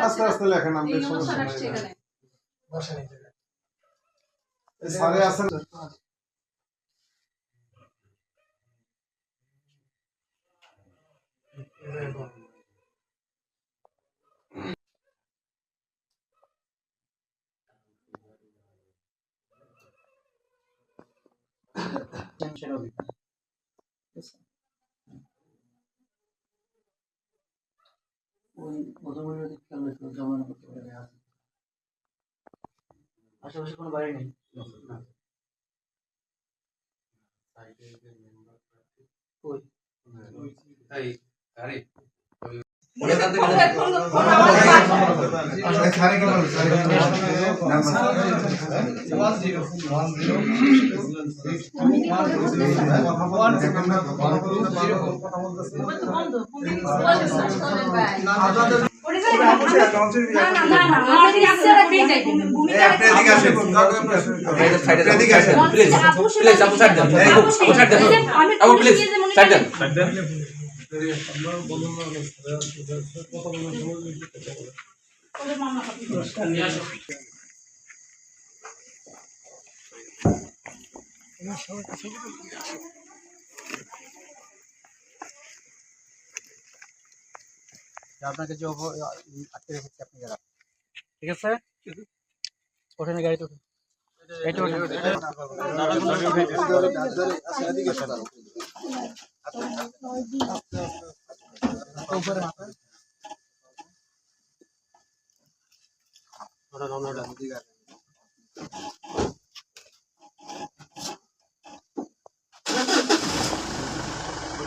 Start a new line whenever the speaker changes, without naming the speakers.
আস্তে আস্তে লেখেন আমাদের
অনুষ্ঠান
সমস্যা
আসছে
নেই
টেনশন হবে ওই মধুময়ূর দিক খেয়াল রেখো জমানো করতে পারে আছে আশেপাশে কোনো বাড়ি নেই ওই
মোবাইল
আসেন প্লিজ প্লিজ দেন
আপনাকে যে আটকে রেখেছি আপনি যারা ঠিক আছে ওঠেন গাড়িতে ওঠেন এটা ওঠেন ऊपर।
थोड़ा रोना डाल